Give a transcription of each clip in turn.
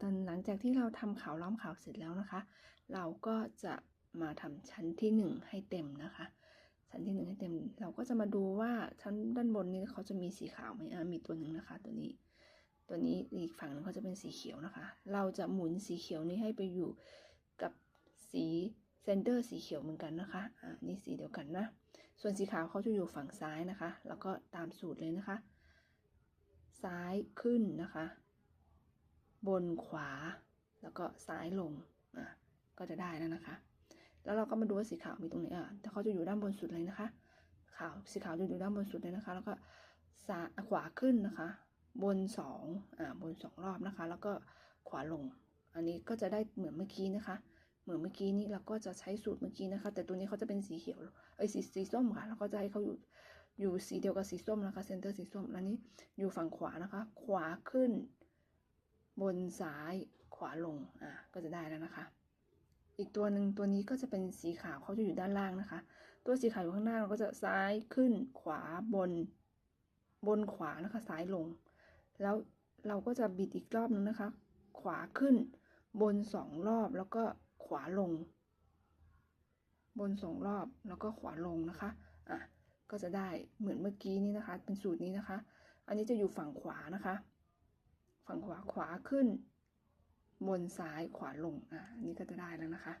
ตอนหลังจากที่เราทำขาวล้อมขาวเสร็จแล้วนะคะ เราก็จะมาทำชั้นที่หนึ่งให้เต็มนะคะ ชั้นที่หนึ่งให้เต็ม เราก็จะมาดูว่าชั้นด้านบนนี้เขาจะมีสีขาวไหมมีตัวหนึ่งนะคะ ตัวนี้ ตัวนี้อีกฝั่งหนึงเขาจะเป็นสีเขียวนะคะ เราจะหมุนสีเขียวนี้ให้ไปอยู่กับสีเซนเตอร์สีเขียวเหมือนกันนะคะอ่านี่สีเดียวกันนะ ส่วนสีขาวเขาจะอยู่ฝั่งซ้ายนะคะ แล้วก็ตามสูตรเลยนะคะ ซ้ายขึ้นนะคะ บนขวา แล้วก็ซ้ายลงอะก็จะได้แล้วนะคะ แล้วเราก็มาดูว่าสีขาวมีตรงไหนอะแต่เขาจะอยู่ด้านบนสุดเลยนะคะ ขาวสีขาวจะอยู่ด้านบนสุดเลยนะคะ แล้วก็ซ้ายขวาขึ้นนะคะ บนสองอ่าบนสองรอบนะคะ แล้วก็ขวาลง อันนี้ก็จะได้เหมือนเมื่อกี้นะคะ เหมือนเมื่อกี้นี้เราก็จะใช้สูตรเมื่อกี้นะคะ แต่ตัวนี้เขาจะเป็นสีเขียวเอ้ยสีสีส้มค่ะแล้วก็จะให้เขาอยู่อยู่สีเดียวกับสีส้มนะคะเซนเตอร์สีส้มอันนี้อยู่ฝั่งขวานะคะ ขวาขึ้น บนซ้ายขวาลงอะก็จะได้แล้วนะคะ อีกตัวหนึ่งตัวนี้ก็จะเป็นสีขาวเขาจะอยู่ด้านล่างนะคะ ตัวสีขาวอยู่ข้างหน้าเราก็จะซ้ายขึ้นขวาบน บนขวานะคะซ้ายลง แล้วเราก็จะบิดอีกรอบนึงนะคะ ขวาขึ้น บนสองรอบแล้วก็ขวาลง บนสองรอบแล้วก็ขวาลงนะคะอะก็จะได้เหมือนเมื่อกี้นี้นะคะ เป็นสูตรนี้นะคะ อันนี้จะอยู่ฝั่งขวานะคะ ฝั่งขวาขวาขึ้น บนซ้ายขวาลง อะนนี้ก็จะได้แล้วนะคะ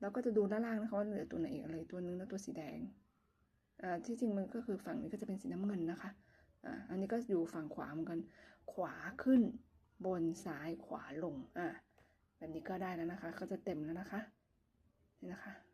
แล้วก็จะดูด้านล่างนะคะว่าเหลือตัวไหนอีกอะไรตัวนึงแล้วตัวสีแดง อ่า ที่จริงมันก็คือฝั่งนี้ก็จะเป็นสีน้ำเงินนะคะ อ่า อันนี้ก็อยู่ฝั่งขวาเหมือนกัน ขวาขึ้น บนซ้ายขวาลง อ่า แบบนี้ก็ได้แล้วนะคะ ก็จะเต็มแล้วนะคะ นี่นะคะ